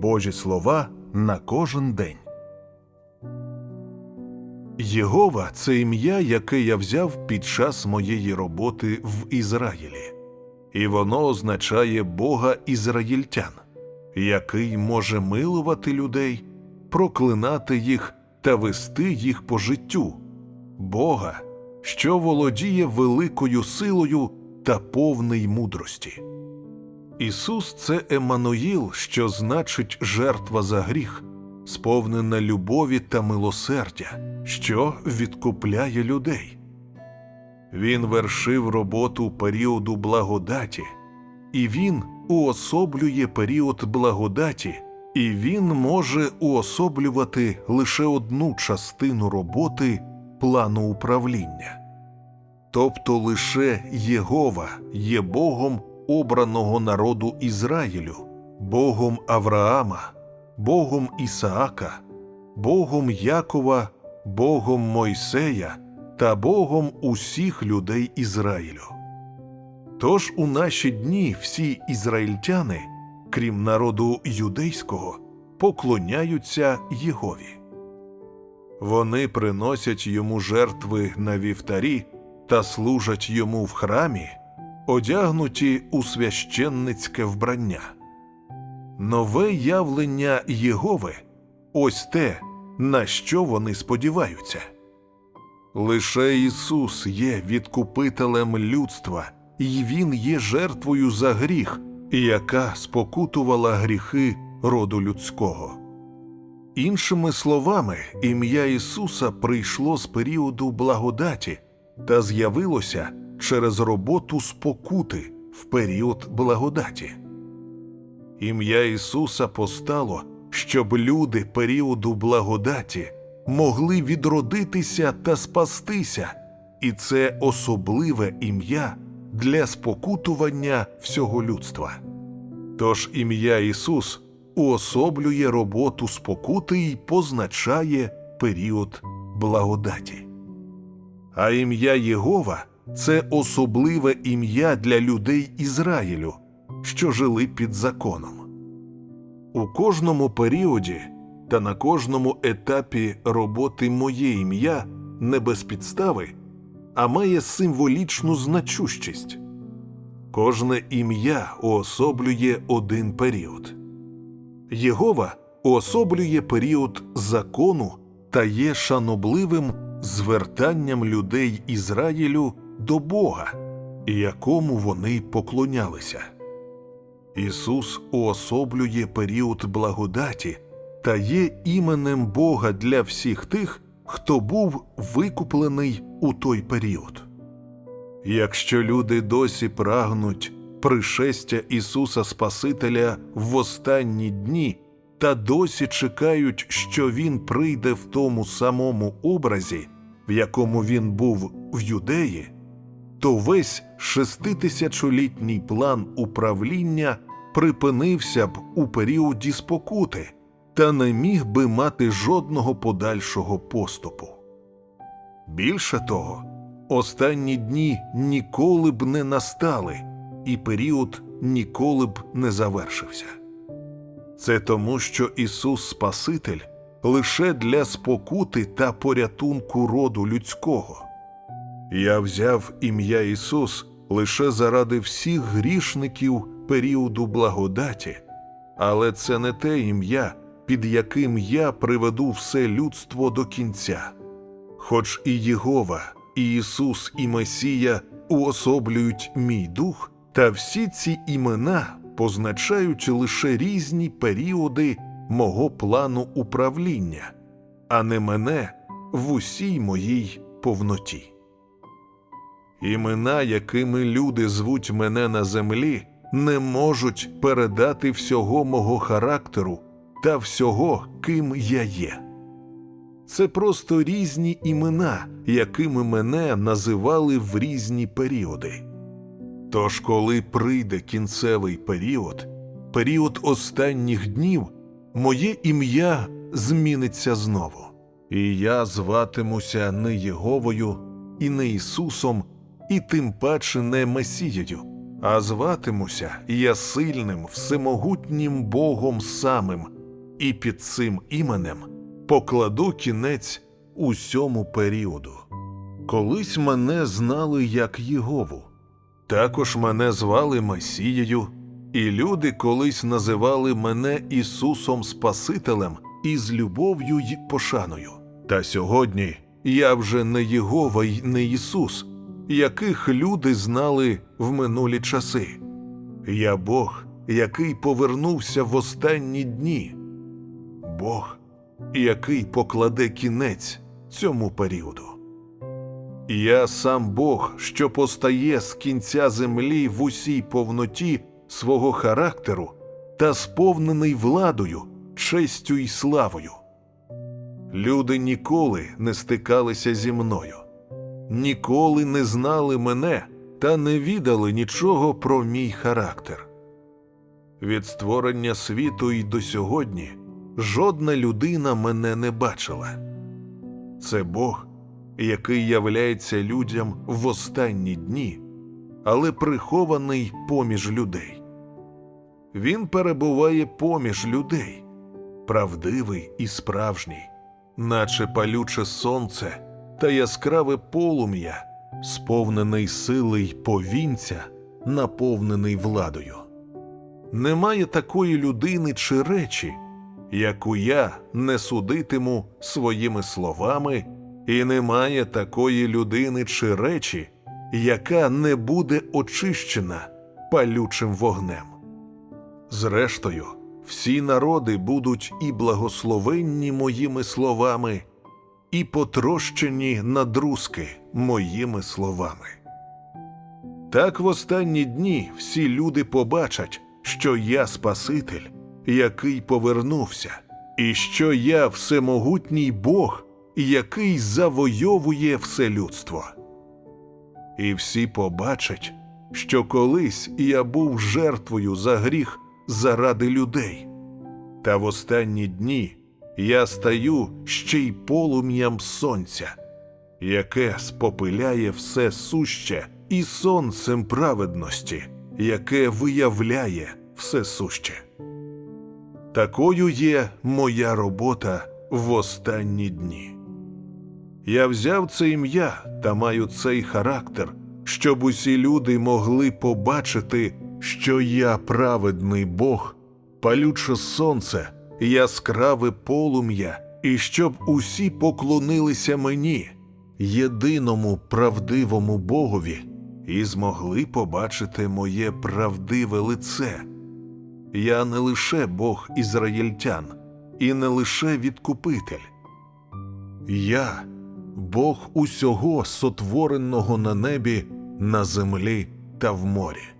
Божі слова на кожен день. Єгова це ім'я, яке я взяв під час моєї роботи в Ізраїлі, і воно означає Бога ізраїльтян, який може милувати людей, проклинати їх та вести їх по життю, Бога, що володіє великою силою та повний мудрості. Ісус це Еммануїл, що значить жертва за гріх, сповнена любові та милосердя, що відкупляє людей. Він вершив роботу періоду благодаті, і він уособлює період благодаті, і він може уособлювати лише одну частину роботи плану управління. Тобто лише Єгова є Богом обраного народу Ізраїлю, Богом Авраама, Богом Ісаака, Богом Якова, Богом Мойсея та Богом усіх людей Ізраїлю. Тож у наші дні всі ізраїльтяни, крім народу юдейського, поклоняються Єгові. Вони приносять йому жертви на вівтарі та служать йому в храмі, одягнуті у священницьке вбрання. Нове явлення Єгови ось те, на що вони сподіваються. Лише Ісус є відкупителем людства, і Він є жертвою за гріх, яка спокутувала гріхи роду людського. Іншими словами, ім'я Ісуса прийшло з періоду благодаті та з'явилося через роботу спокути в період благодаті. Ім'я Ісуса постало, щоб люди періоду благодаті могли відродитися та спастися, і це особливе ім'я для спокутування всього людства. Тож ім'я Ісус уособлює роботу спокути і позначає період благодаті. А ім'я Єгова це особливе ім'я для людей Ізраїлю, що жили під законом. У кожному періоді та на кожному етапі роботи моє ім'я не без підстави, а має символічну значущість. Кожне ім'я уособлює один період. Єгова уособлює період закону та є шанобливим звертанням людей Ізраїлю до Бога, якому вони поклонялися. Ісус уособлює період благодаті та є іменем Бога для всіх тих, хто був викуплений у той період. Якщо люди досі прагнуть пришестя Ісуса Спасителя в останні дні та досі чекають, що Він прийде в тому самому образі, в якому він був в юдеї, то весь шеститисячолітній план управління припинився б у періоді спокути та не міг би мати жодного подальшого поступу. Більше того, останні дні ніколи б не настали, і період ніколи б не завершився. Це тому, що Ісус Спаситель лише для спокути та порятунку роду людського. Я взяв ім'я Ісус лише заради всіх грішників періоду благодаті, але це не те ім'я, під яким я приведу все людство до кінця. Хоч і Єгова, і Ісус, і Месія уособлюють мій дух, та всі ці імена позначають лише різні періоди мого плану управління, а не мене в усій моїй повноті. Імена, якими люди звуть мене на землі, не можуть передати всього мого характеру та всього, ким я є. Це просто різні імена, якими мене називали в різні періоди. Тож, коли прийде кінцевий період, період останніх днів, моє ім'я зміниться знову, і я зватимуся не Єговою і не Ісусом, і тим паче не Месією, а зватимуся я сильним, всемогутнім Богом самим, і під цим іменем покладу кінець усьому періоду. Колись мене знали як Єгову, також мене звали Месією, і люди колись називали мене Ісусом Спасителем із любов'ю й пошаною. Та сьогодні я вже не Єгова й не Ісус, яких люди знали в минулі часи. Я Бог, який повернувся в останні дні, Бог, який покладе кінець цьому періоду. Я сам Бог, що постає з кінця землі в усій повноті свого характеру та сповнений владою, честю й славою. Люди ніколи не стикалися зі мною, ніколи не знали мене та не відали нічого про мій характер. Від створення світу й до сьогодні жодна людина мене не бачила. Це Бог, який являється людям в останні дні, але прихований поміж людей. Він перебуває поміж людей, правдивий і справжній, наче палюче сонце та яскраве полум'я, сповнений сили й повінця, наповнений владою. Немає такої людини чи речі, яку я не судитиму своїми словами, і немає такої людини чи речі, яка не буде очищена палючим вогнем. Зрештою, всі народи будуть і благословенні моїми словами, і потрощені на друзки моїми словами. Так в останні дні всі люди побачать, що я Спаситель, який повернувся, і що я всемогутній Бог, який завойовує все людство. І всі побачать, що колись я був жертвою за гріх заради людей, та в останні дні я стаю ще й полум'ям сонця, яке спопиляє все суще і сонцем праведності, яке виявляє все суще. Такою є моя робота в останні дні. Я взяв це ім'я та маю цей характер, щоб усі люди могли побачити, що я праведний Бог, палюче сонце, яскраве полум'я, і щоб усі поклонилися мені, єдиному правдивому Богові, і змогли побачити моє правдиве лице. Я не лише Бог ізраїльтян, і не лише відкупитель. Я Бог усього сотвореного на небі, на землі та в морі.